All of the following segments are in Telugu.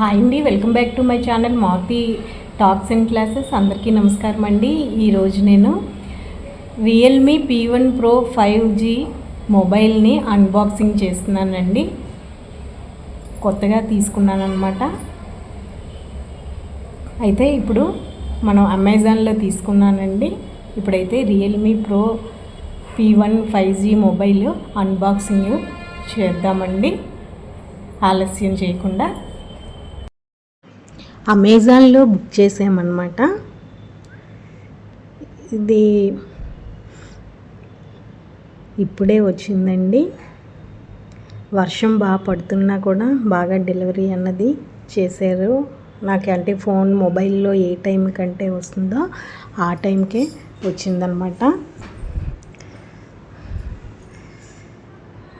హాయ్ అండి welcome back to my channel Maruti talks and classes. అందరికీ నమస్కారం అండి. ఈరోజు నేను Realme P one pro five G మొబైల్ని అన్బాక్సింగ్ చేస్తున్నానండి. కొత్తగా తీసుకున్నాను అనమాట అయితే ఇప్పుడు మనం అమెజాన్లో తీసుకున్నానండి. ఇప్పుడైతే Realme pro P one five G mobile unboxing చేద్దామండి. ఆలస్యం చేయకుండా. అమెజాన్లో బుక్ చేసామన్నమాట. ఇది ఇప్పుడే వచ్చిందండి. వర్షం బాగా పడుతున్నా కూడా బాగా డెలివరీ అన్నది చేశారు. నాకు అంటే ఫోన్ మొబైల్లో ఏ టైం కంటే వస్తుందో ఆ టైంకే వచ్చిందనమాట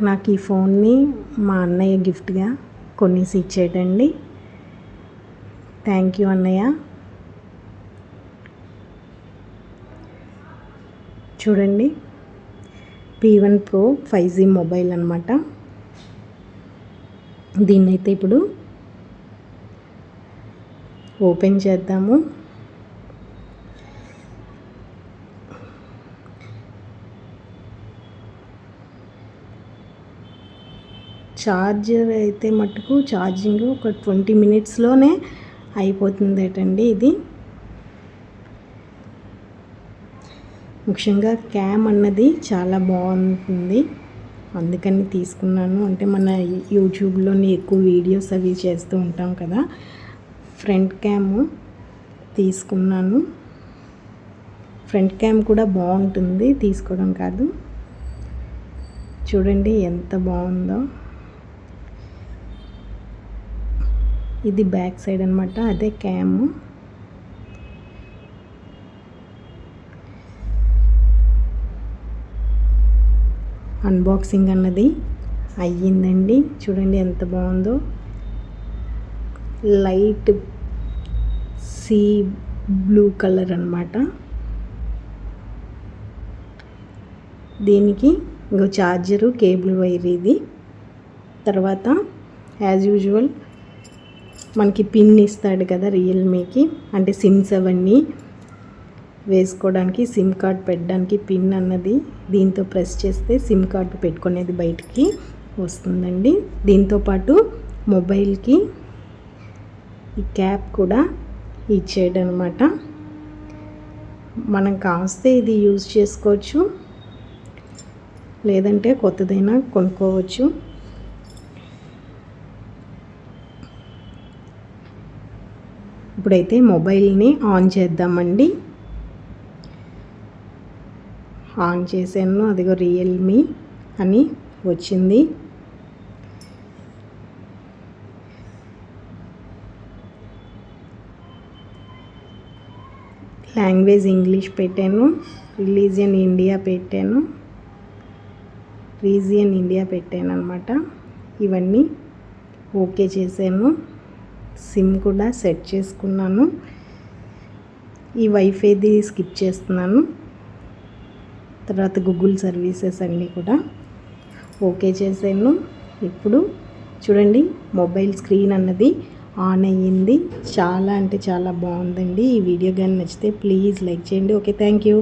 నాకు ఈ ఫోన్ని మా అన్నయ్య గిఫ్ట్గా కొనేసి ఇచ్చేటండి థ్యాంక్ యూ అన్నయ్య. చూడండి P one pro five G mobile అనమాట దీన్నైతే ఇప్పుడు ఓపెన్ చేద్దాము. ఛార్జర్ అయితే మటుకు ఛార్జింగ్ ఒక ట్వంటీ మినిట్స్లోనే అయిపోతుందటండి ఇది? ముఖ్యంగా క్యామ్ అన్నది చాలా బాగుంటుంది. అందుకని తీసుకున్నాను. అంటే మన యూట్యూబ్లోని ఎక్కువ వీడియోస్ అవి చేస్తూ ఉంటాం కదా. ఫ్రంట్ క్యామ్ తీసుకున్నాను. ఫ్రంట్ క్యామ్ కూడా బాగుంటుంది తీసుకోవడం కాదు. చూడండి ఎంత బాగుందో. ఇది బ్యాక్ సైడ్ అనమాట అదే క్యామ్. అన్బాక్సింగ్ అన్నది అయ్యిందండి. చూడండి ఎంత బాగుందో. లైట్ సీ బ్లూ కలర్ అనమాట దీనికి ఇంకో ఛార్జరు కేబుల్ వైర్ ఇది. తర్వాత యాజ్ యూజువల్ మనకి పిన్ ఇస్తాడు కదా రియల్మీకి అంటే సిమ్స్ అవన్నీ. వేసుకోవడానికి సిమ్ కార్డ్ పెట్టడానికి పిన్ అన్నది దీంతో ప్రెస్ చేస్తే సిమ్ కార్డు పెట్టుకునేది బయటికి వస్తుందండి. దీంతోపాటు మొబైల్కి ఈ క్యాప్ కూడా ఇచ్చేయడం అనమాట మనం కాస్తే ఇది యూజ్ చేసుకోవచ్చు. లేదంటే కొత్తదైనా కొనుక్కోవచ్చు. ఇప్పుడైతే మొబైల్ని ఆన్ చేద్దామండి. ఆన్ చేశాను అదిగో రియల్మీ అని వచ్చింది. లాంగ్వేజ్ ఇంగ్లీష్ పెట్టాను రిలీజియన్ ఇండియా పెట్టాను రీజియన్ ఇండియా పెట్టాను అనమాట ఇవన్నీ ఓకే చేశాను. సిమ్ కూడా సెట్ చేసుకున్నాను. ఈ వైఫైది స్కిప్ చేస్తున్నాను. తర్వాత గూగుల్ సర్వీసెస్ అన్నీ కూడా ఓకే చేశాను ఇప్పుడు చూడండి మొబైల్ స్క్రీన్ అన్నది ఆన్ అయ్యింది. చాలా అంటే చాలా బాగుందండి. ఈ వీడియో కానీ నచ్చితే ప్లీజ్ లైక్ చేయండి. Okay thank you.